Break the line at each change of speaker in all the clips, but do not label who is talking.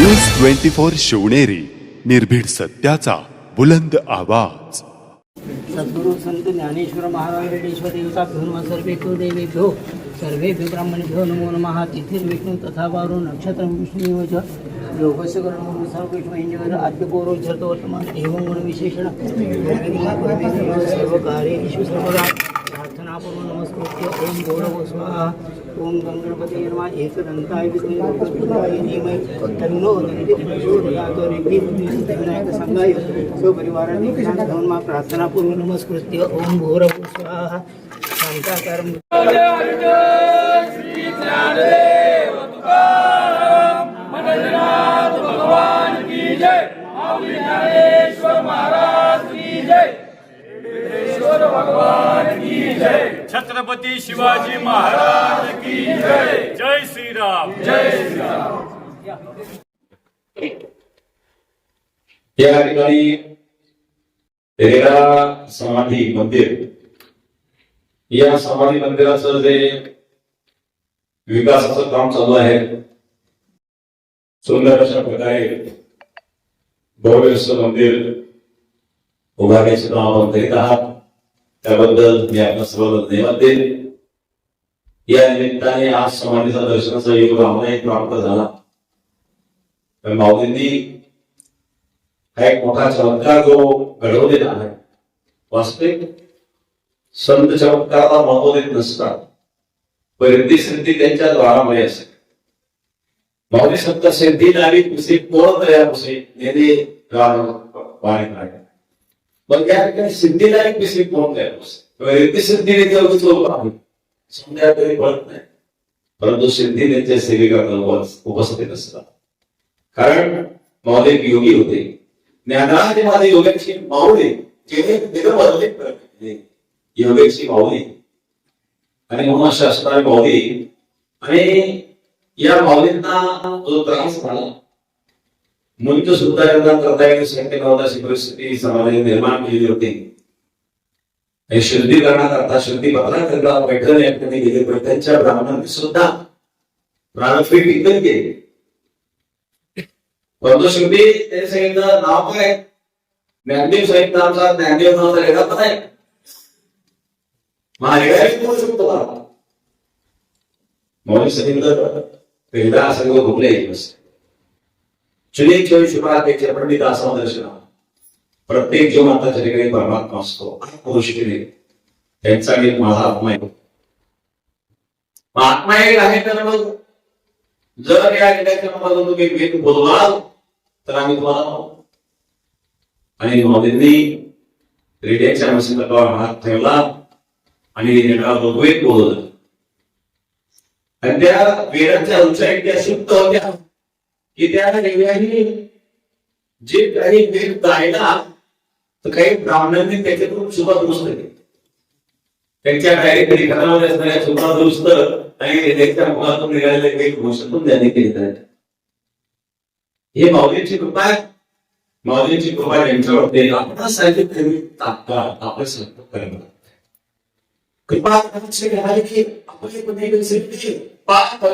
News twenty four Shivneri निर्भीड सत्याचा बुलंद आवाज.
सद्गुरु संत ज्ञानेश्वर महाराज रेडेश्वर देवताभ्यो सर्वेभ्यो देवेभ्यो सर्वेभ्यो ब्राह्मणेभ्यो नमो नमः. तिथिर्विष्णू तथा वारो नक्षत्र विष्णू योगस्य कर्म सर्वेश्वर आद्य झरतो वर्तमान एवं गुण विशेषण. सर्व सर्वदा प्रार्थनापूर्व नमस्कृत्य. ओम गौरव स्वाहा. ओम गंगणपती नमः. एकदंताय विद्महे वक्रतुंडाय धीमहि. तन्नो दन्ति प्रचोदयात्. रिद्धि बुद्धि सिद्धि विनायक संगाय स्वपरिवाराने मा प्रार्थनापूर्व नमस्कृत्य. ओम गौरव स्वाहा. शांताकर्म महाराज की जय।
छत्रपती शिवाजी महाराज की जय। जय श्रीराम। जय श्रीराम
या ठिकाणी तेरा समाधी मंदिर। या समाधी मंदिराचं जे विकासाचं काम चालू आहे, सुंदर अशा प्रकारे भव्य मंदिर उभारण्याचे काम आपण करीत आहात. त्याबद्दल मी आपल्या सर्वांना धन्यवाद देईन. या निमित्ताने आज समाधीचा दर्शनाचा योग एक प्राप्त झाला. तर माऊलींनी हा एक मोठा चमत्कार जो घडवलेला आहे वास्तविक संत चमत्काराला महत्त्व देत नसतात परिधी सिद्धी त्यांच्या द्वारामुळे असे. माऊली संत सिद्धी नारी कुसे कोण तया कुसे नेने राम आहे. मग या ठिकाणी सिद्धीला एक पिसे कोण तया कुसे परिधी सिद्धी नेते लोक आहेत समजा तरी कळत नाही. परंतु सिद्धी त्यांच्या सेविका उपस्थित असतात. कारण माऊली एक योगी होते. ज्ञानाचे माझे योगाची माऊली जेणे बदले योगाची माऊली. आणि म्हणून शास्त्राने माऊली आणि या माऊलींना जो त्रास झाला. मुंज सुद्धा यांना करता येईल शक्य अशी परिस्थिती समाजाने निर्माण केली होती. आणि शुद्धीकरणाकरता शुद्धी करता पैठण या ठिकाणी गेले पण त्यांच्या ब्राह्मणांनी सुद्धा प्राणफी विकत केले. परंतु शेवटी त्यांनी सांगितलं नाव काय? ज्ञानदेव साहित्य आमचा ज्ञानदेव नावाचा रेडा पण आहे? महारेडाही बोलू शकतो का मौली सांगितलं रेडा सर्व घुमले चुले चोय शुभातेचे पंडित असं दर्शन प्रत्येक जीव माताच्या ठिकाणी परमात्मा असतो पुरुष केले त्यांचा आणि माझा आत्मा आहे आत्मा एक आहे तर मग जर या कार्यक्रमामधून तुम्ही भेट बोलवाल तर आम्ही तुम्हाला आणि मोदींनी रेडियाच्या मशीनवर हात ठेवला आणि रेडिओ बोलवेत बोलवलं आणि त्या वेळाच्या उंचाई त्या शुद्ध होत्या की त्या रेडिओनी जे काही वेद गायला तर काही ब्राह्मणांनी त्याच्यातून सुरुवात दुरुस्त केली. त्यांच्या डायरेक्ट लिखाणामध्ये असणाऱ्या सुरुवात दुरुस्त आणि त्यांच्या मुखातून निघालेले काही घोषणातून त्यांनी केली हे माऊलींची कृपा आहे. माऊलींची कृपा यांच्यावरती आपण साहित्य तरी तात्काळ आपण सांगतो करणार पाप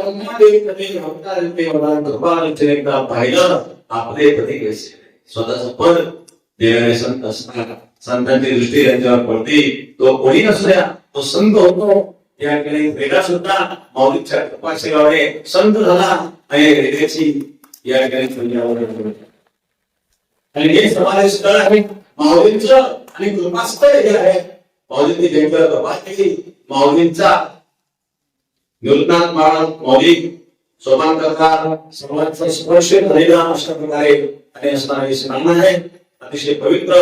कृपा एकदा पाहिलं आपले पती स्वतःच पद देणारे संत असतात संतांची दृष्टी त्यांच्यावर पडते तो कोणी नसल्या तो संत होतो या ठिकाणी वेगळा सुद्धा मौलिकच्या कृपासेवाने संत झाला आणि रेड्याची या ठिकाणी आणि हे समावेश स्थळ आहे. माऊलींच आणि कृपास्थळ हे आहे माऊलींनी जयंकर कृपा केली माऊलींचा निवृत्नाथ महाराज मौली सोपान करतात सर्वांचा स्पर्श झालेला अशा प्रकारे आणि असणारे स्नान आहे. अतिशय पवित्र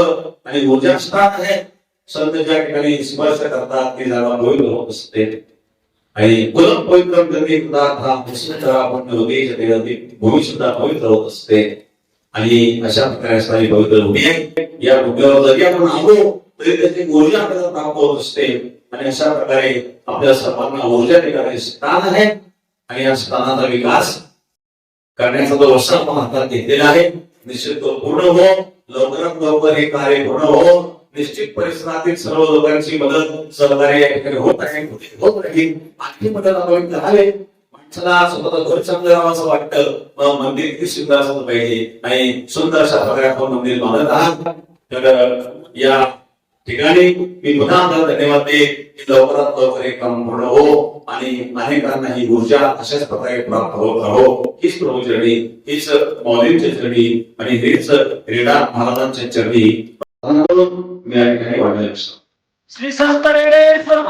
आणि ऊर्जा स्थान आहे. संत ज्या ठिकाणी स्पर्श करतात ते जागा पवित्र होत असते. आणि पुनः पवित्र गती पदार्थ आपण भूमी सुद्धा पवित्र होत असते. आणि अशा प्रकारे असणारी पवित्र भूमी आहे. या भूमीवर जरी आपण आलो तरी त्याची ऊर्जा आपल्याला प्राप्त होत असते. आणि अशा प्रकारे आपल्या सर्वांना ऊर्जा देणारे स्थान आहे. आणि या स्थानाचा विकास करण्याचा जो वर्ष आपण हातात घेतलेला आहे. निश्चित तो पूर्ण हो. लवकरात लवकर हे कार्य पूर्ण हो. निश्चित परिसरातील सर्व लोकांची मदत सहकार्य या ठिकाणी होत आहे. होत राहील आणखी मदत आपण करावे माणसाला स्वतःचं घर चांगलं राहावं असं वाटतं. मग मंदिर किती सुंदर असलं पाहिजे. आणि सुंदर अशा प्रकारे आपण मंदिर बांधत आहात. तर या ठिकाणी मी पुन्हा आपल्याला धन्यवाद दे की लवकरात लवकर हे काम पूर्ण हो आणि अनेकांना ही ऊर्जा अशाच प्रकारे प्राप्त होत राहो. हीच प्रभू चरणी हीच मौलींच्या चरणी आणि हीच रेडा महाराजांच्या चरणी. मी या ठिकाणी वाढले
श्री संत रेडे सर्व